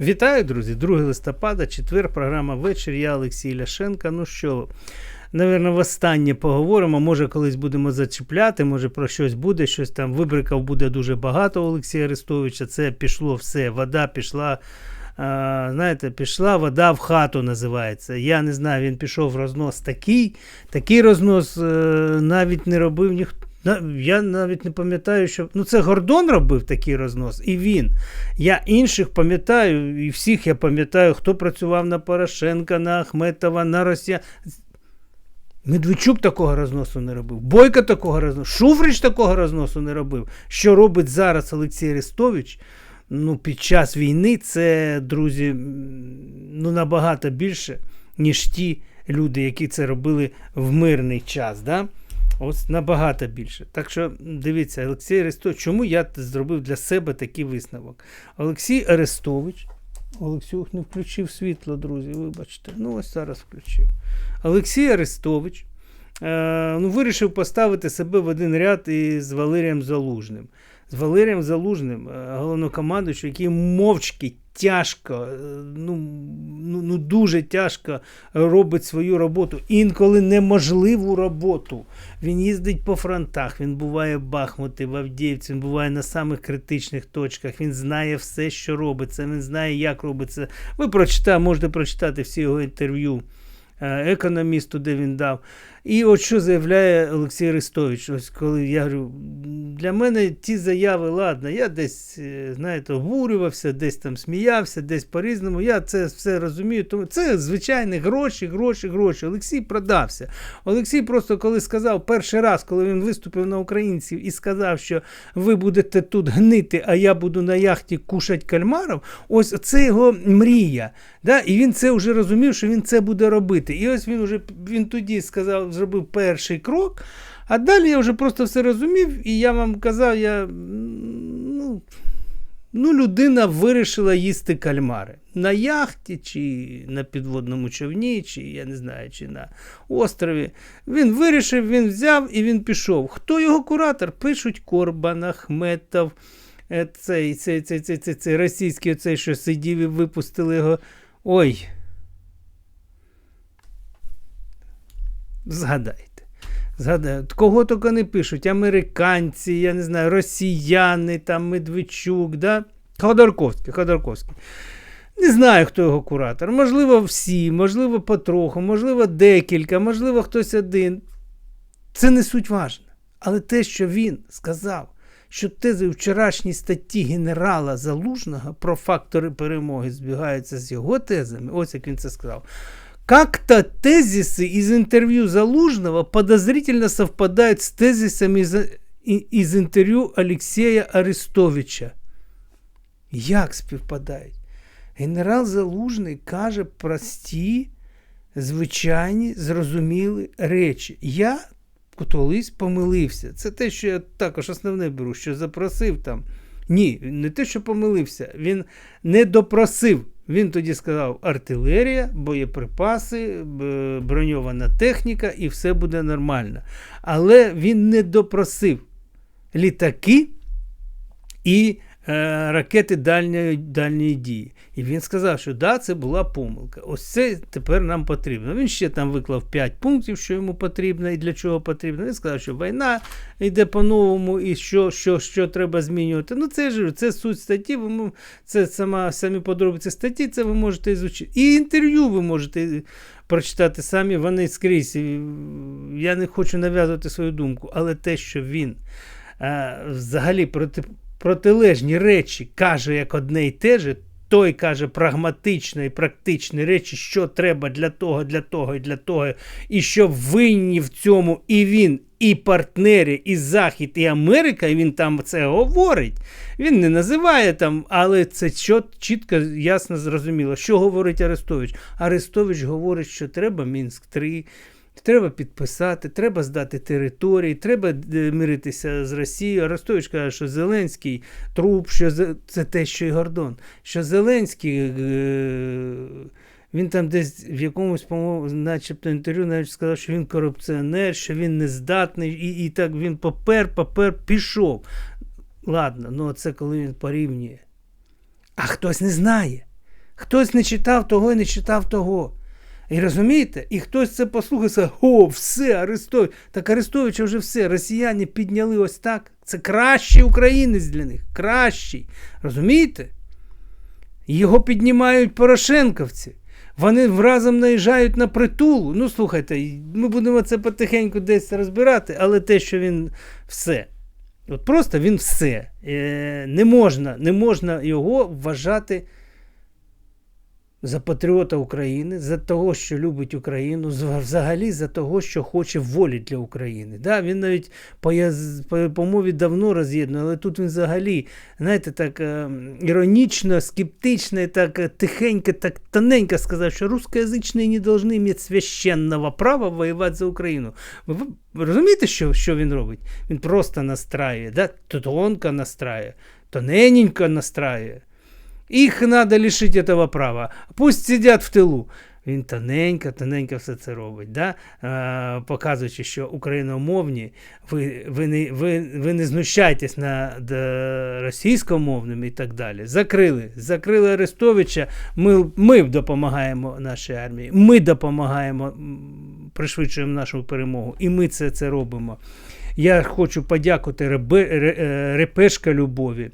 Вітаю, друзі! 2 листопада, четвер, програма Вечір. Я Олексій Ляшенко. Ну що, напевно, востаннє поговоримо. Може, колись будемо зачіпляти, може про щось буде, щось там вибрикав буде дуже багато Олексія Арестовича. Це пішло все. Вода пішла. А, знаєте, пішла вода в хату називається. Я не знаю, він пішов в рознос такий. Такий рознос е, навіть не робив ніхто. Я навіть не пам'ятаю, що ну це Гордон робив такий рознос, і він. Я інших пам'ятаю, і всіх я пам'ятаю, хто працював на Порошенка, на Ахметова, на Росія. Медведчук такого розносу не робив. Бойко такого розносу, Шуфрич такого розносу не робив. Що робить зараз Олексій Арестович? Ну, під час війни це, друзі, ну набагато більше, ніж ті люди, які це робили в мирний час. Да? Ось набагато більше. Так що дивіться, Олексій Арестович, чому я зробив для себе такий висновок? Олексій Арестович. Олексюк не включив світло, друзі, вибачте. Ну, ось зараз включив. Олексій Арестович е, ну, вирішив поставити себе в один ряд із Валерієм Залужним. З Валерієм Залужним, е, головнокомандуючим, який мовчки, тяжко, е, ну, ну, ну дуже тяжко робить свою роботу, інколи неможливу роботу. Він їздить по фронтах, він буває в Бахмуті, в Авдіївці, він буває на самих критичних точках. Він знає все, що робиться, він знає, як робиться. Ви прочитаєте, можете прочитати всі його інтерв'ю е, економісту, де він дав. І от що заявляє Олексій Арестович, ось коли я говорю, для мене ті заяви, ладно, я десь, е, знаєте, обурювався, десь там сміявся, десь по-різному. Я це все розумію. Тому це звичайні гроші, гроші, гроші. Олексій продався. Олексій просто коли сказав перший раз, коли він виступив на українців і сказав, що ви будете тут гнити, а я буду на яхті кушать кальмарів, ось це його мрія. Да? І він це вже розумів, що він це буде робити. І ось він вже він тоді сказав, зробив перший крок. А далі я вже просто все розумів, і я вам казав, я, ну, ну, людина вирішила їсти кальмари. На яхті, чи на підводному човні, чи я не знаю, чи на острові. Він вирішив, він взяв і він пішов. Хто його куратор? Пишуть Корбан, Ахметов, е, цей, цей, цей, цей, цей, цей російський, оцей, що сидів і випустили його. Ой. Згадайте. Згадаю, кого тільки не пишуть, американці, я не знаю, росіяни, там Медведчук, да? Ходорковський, Ходорковський. Не знаю, хто його куратор. Можливо, всі, можливо, потроху, можливо, декілька, можливо, хтось один. Це не суть важно. Але те, що він сказав, що тези вчорашній статті генерала Залужного про фактори перемоги збігаються з його тезами, ось як він це сказав. Как-то тезисы из интервью Залужного подозрительно совпадают с тезисами из, із інтерв'ю Олексія Арестовича. Як співпадають? Генерал Залужний каже прості, звичайні, зрозумілі речі. Я колись помилився. Це те, що я також основне беру, що запросив там. Ні, не те, що помилився, він не допросив. Він тоді сказав: артилерія, боєприпаси, броньована техніка і все буде нормально. Але він не допросив літаки і ракети дальньої, дальньої дії. І він сказав, що да, це була помилка. Ось це тепер нам потрібно. Він ще там виклав 5 пунктів, що йому потрібно і для чого потрібно. Він сказав, що війна йде по-новому і що, що, що треба змінювати. Ну, це ж це суть статті, ви, це сама, самі подробиці статті, це ви можете ізучити. І інтерв'ю ви можете прочитати самі, вони скрізь. Я не хочу нав'язувати свою думку, але те, що він е, взагалі проти, протилежні речі каже як одне й те же, той каже прагматично і практичні речі, що треба для того, для того і для того, і що винні в цьому і він, і партнери, і Захід, і Америка, і він там це говорить. Він не називає там, але це чіт- чітко, ясно зрозуміло. Що говорить Арестович? Арестович говорить, що треба Мінськ 3 Треба підписати, треба здати території, треба е, миритися з Росією. Арестович каже, що Зеленський труп, що це те, що і Гордон. Що Зеленський, е, він там десь в якомусь, по-моєму, начебто інтерв'ю навіть сказав, що він корупціонер, що він нездатний, і, і так він попер, попер, пішов. Ладно, ну це коли він порівнює. А хтось не знає. Хтось не читав того і не читав того. І розумієте? І хтось це послухає, скаже, о, все, Арестович. Так Арестовича вже все. Росіяни підняли ось так. Це кращий українець для них. Кращий. Розумієте? Його піднімають Порошенковці. Вони разом наїжджають на притулу. Ну, слухайте, ми будемо це потихеньку десь розбирати, але те, що він все. От просто він все. Е, не, можна, не можна його вважати за патріота України, за того, що любить Україну, взагалі за того, що хоче волі для України. Да, він навіть по, по, по мові давно роз'єднує, але тут він взагалі, знаєте, так е, іронічно, скептично, так е, тихенько, так тоненько сказав, що русскоязичні не повинні мати священного права воювати за Україну. Ви розумієте, що, що він робить? Він просто настраює, да? тонко настраює, тоненько настраює. Їх треба лишити цього права. Пусть сидять в тилу. Він тоненько, тоненько все це робить, да? е, показуючи, що україномовні, ви, ви, не, ви, ви не знущайтесь над е, російськомовними і так далі. Закрили. Закрили Арестовича. Ми, ми допомагаємо нашій армії, ми допомагаємо, пришвидшуємо нашу перемогу. І ми це, це робимо. Я хочу подякувати е, Репешка Любові.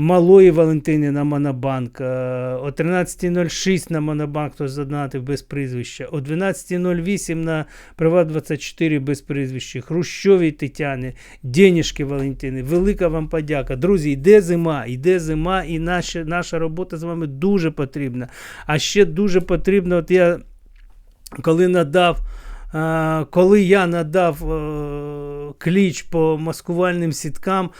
Малої Валентини на Монобанк, е, о 13.06 на Монобанк хтось задонатив без прізвища, о 12.08 на Приват24 без прізвища, Хрущовій Тетяни, Денішки Валентини. Велика вам подяка. Друзі, йде зима, йде зима, і наша, наша робота з вами дуже потрібна. А ще дуже потрібно, от я коли надав. Коли я надав е, кліч по маскувальним сіткам,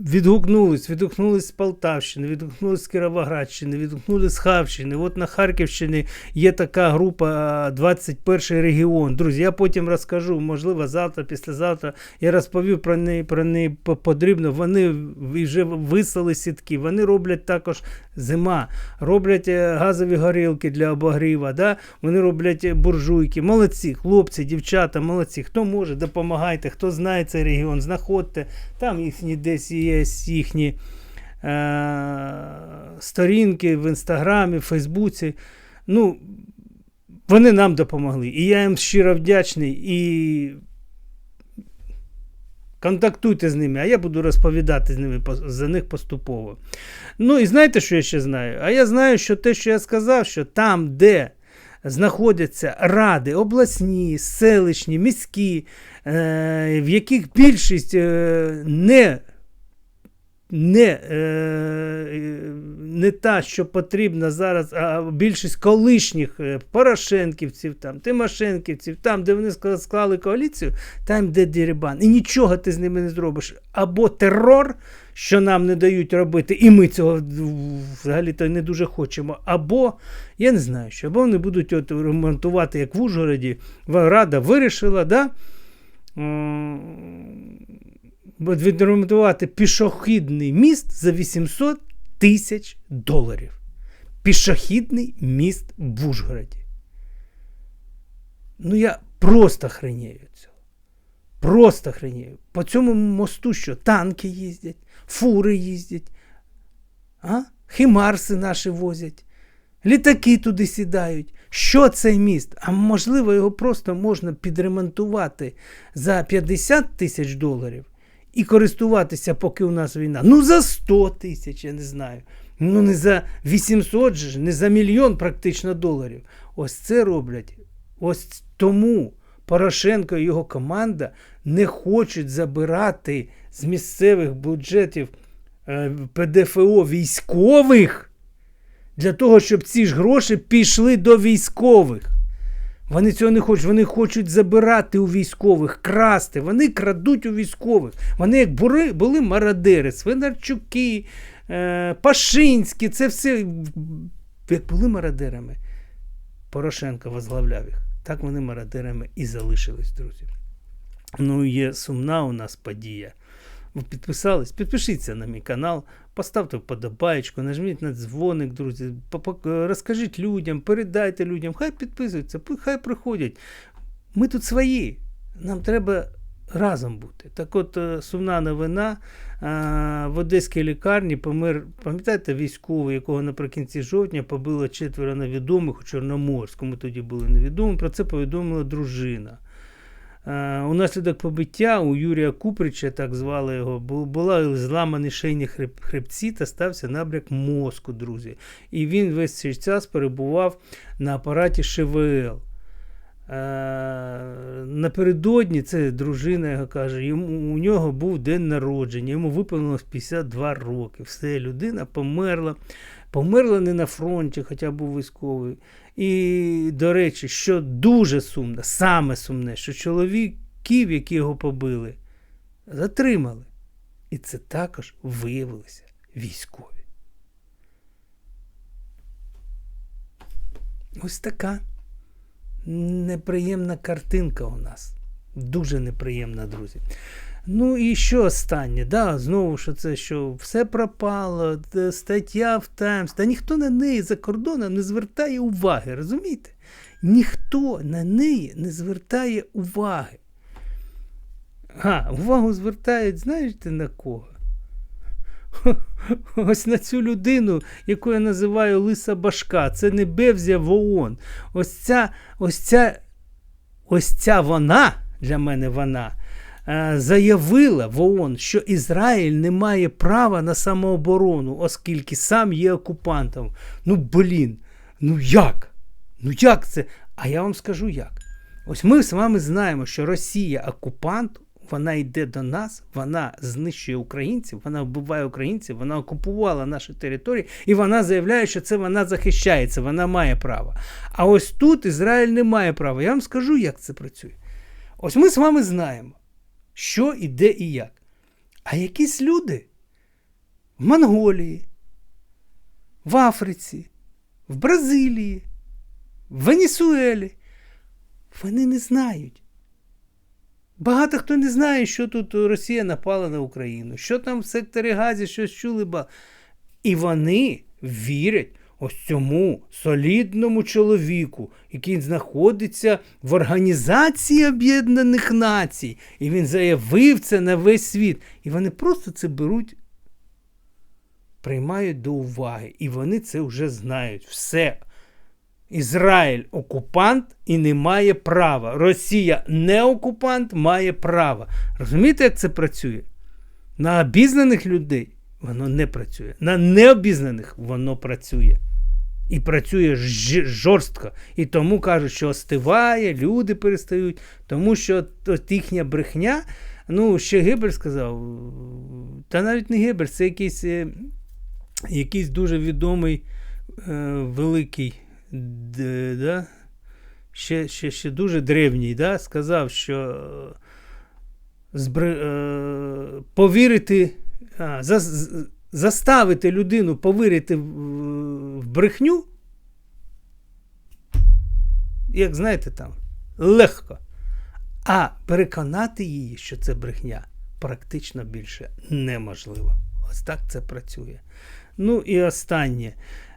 відгукнулись, відгукнулись з Полтавщини, відгукнулись з Кіровоградщини, відгукнулись з Харківщини. От на Харківщині є така група е, 21 регіон. Друзі, я потім розкажу, можливо, завтра, післязавтра. Я розповів про неї, про неї подрібно. Вони вже вислали сітки, вони роблять також зима, роблять е, газові горілки для обогріва, да? вони роблять е, буржуйки. Молодці, хлопці, дівчата, молодці. Хто може, допомагайте, хто знає цей регіон, знаходьте. Там їхні десь є їхні е- сторінки в інстаграмі, в Фейсбуці. Ну, вони нам допомогли. І я їм щиро вдячний. І контактуйте з ними, а я буду розповідати з ними, за них поступово. Ну і знаєте, що я ще знаю? А я знаю, що те, що я сказав, що там, де знаходяться ради, обласні, селищні, міські, е, в яких більшість е, не не, е, не та, що потрібна зараз, а більшість колишніх е, Порошенківців, там, Тимошенківців, там, де вони склали коаліцію, там де дірібан. І нічого ти з ними не зробиш. Або терор, що нам не дають робити, і ми цього взагалі-то не дуже хочемо. Або, я не знаю, що, або вони будуть от ремонтувати, як в Ужгороді, Рада вирішила, да? Відремонтувати пішохідний міст за 800 тисяч доларів. Пішохідний міст в Ужгороді. Ну, я просто хренею цього. Просто хренею. По цьому мосту що? Танки їздять, фури їздять, а? химарси наші возять, літаки туди сідають. Що цей міст? А можливо, його просто можна підремонтувати за 50 тисяч доларів і користуватися, поки у нас війна. Ну, за 100 тисяч, я не знаю. Ну, не за 800 ж, не за мільйон практично доларів. Ось це роблять. Ось тому Порошенко і його команда не хочуть забирати з місцевих бюджетів е, ПДФО військових для того, щоб ці ж гроші пішли до військових. Вони цього не хочуть. Вони хочуть забирати у військових, красти. Вони крадуть у військових. Вони як були, були мародери, Свинарчуки, е, Пашинські, це все як були мародерами. Порошенко возглавляв їх. Так вони мародерами і залишились, друзі. Ну, є сумна у нас подія. Ви підписались? Підпишіться на мій канал, поставте вподобаєчку, нажміть на дзвоник, друзі. Попо- Розкажіть людям, передайте людям, хай підписуються, хай приходять. Ми тут свої. Нам треба разом бути. Так от, е, сумна новина. В одеській лікарні помер, пам'ятаєте, військовий, якого наприкінці жовтня побило четверо невідомих у Чорноморському. Тоді були невідомі. Про це повідомила дружина. А, Унаслідок побиття у Юрія Куприча, так звали його, бу- була зламані шийні хреб- хребці та стався набряк мозку, друзі. І він весь цей час перебував на апараті ШВЛ. Е, Напередодні це дружина його каже, йому, у нього був день народження, йому виповнилось 52 роки. Все, людина померла. Померла не на фронті, хоча був військовий. І, до речі, що дуже сумно, саме сумне, що чоловіків, які його побили, затримали. І це також виявилися військові. Ось така неприємна картинка у нас. Дуже неприємна, друзі. Ну і що останнє? Да, знову що це, що все пропало, стаття в Таймс, та ніхто на неї за кордоном не звертає уваги, розумієте? Ніхто на неї не звертає уваги. А, увагу звертають, знаєте на кого? Ось на цю людину, яку я називаю Лиса Башка. Це не Бевзя в ООН. Ось ця, ось ця, ось ця вона, для мене вона, е, заявила в ООН, що Ізраїль не має права на самооборону, оскільки сам є окупантом. Ну, блін, ну як? Ну як це? А я вам скажу як. Ось ми з вами знаємо, що Росія окупант, вона йде до нас, вона знищує українців, вона вбиває українців, вона окупувала наші території, і вона заявляє, що це вона захищається, вона має право. А ось тут Ізраїль не має права. Я вам скажу, як це працює. Ось ми з вами знаємо, що і де і як. А якісь люди в Монголії, в Африці, в Бразилії, в Венесуелі, вони не знають. Багато хто не знає, що тут Росія напала на Україну, що там в секторі Газі щось чули. І вони вірять ось цьому солідному чоловіку, який знаходиться в Організації Об'єднаних Націй. І він заявив це на весь світ. І вони просто це беруть, приймають до уваги. І вони це вже знають. Все. Ізраїль окупант і не має права. Росія не окупант, має право. Розумієте, як це працює? На обізнаних людей воно не працює. На необізнаних воно працює. І працює жорстко. І тому кажуть, що остиває, люди перестають, тому що от їхня брехня. Ну, ще Гебель сказав, та навіть не Гебель, це якийсь, е, якийсь дуже відомий е, великий да? ще, ще, ще дуже древній, да? сказав, що е, е, повірити, а, за, заставити людину повірити в брехню, як знаєте там, легко. А переконати її, що це брехня, практично більше неможливо. Ось так це працює. Ну і останнє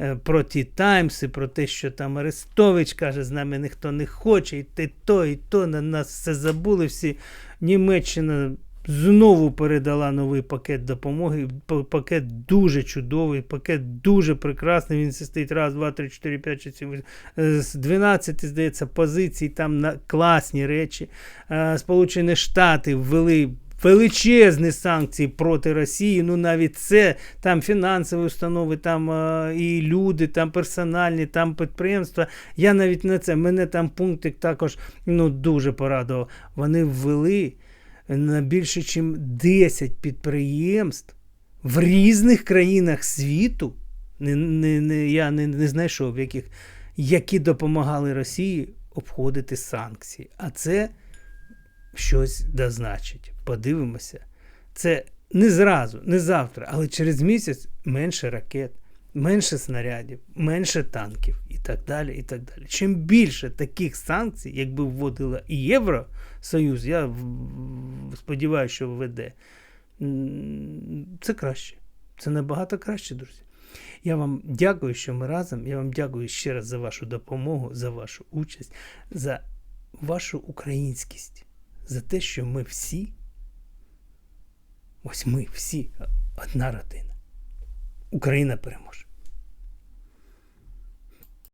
е, про ті Таймси, про те, що там Арестович каже, з нами ніхто не хоче, і те то, і то на нас все забули. Всі Німеччина знову передала новий пакет допомоги. Пакет дуже чудовий, пакет дуже прекрасний. Він состоїть раз, два, три, чотири, п'ять, шість, сім, е, з 12, здається, позицій, там на класні речі. Е, Сполучені Штати ввели величезні санкції проти Росії. Ну навіть це там фінансові установи, там е, і люди, там персональні, там підприємства. Я навіть не це. Мене там пунктик також ну, дуже порадував. Вони ввели на більше, ніж 10 підприємств в різних країнах світу. Не, не, не, я не, не знайшов, яких, які допомагали Росії обходити санкції. А це щось дозначить. Подивимося. Це не зразу, не завтра, але через місяць менше ракет, менше снарядів, менше танків і так далі. і так далі. Чим більше таких санкцій, якби вводила і Євросоюз, я сподіваюся, що введе, це краще. Це набагато краще, друзі. Я вам дякую, що ми разом. Я вам дякую ще раз за вашу допомогу, за вашу участь, за вашу українськість, за те, що ми всі, ось ми всі одна родина. Україна переможе.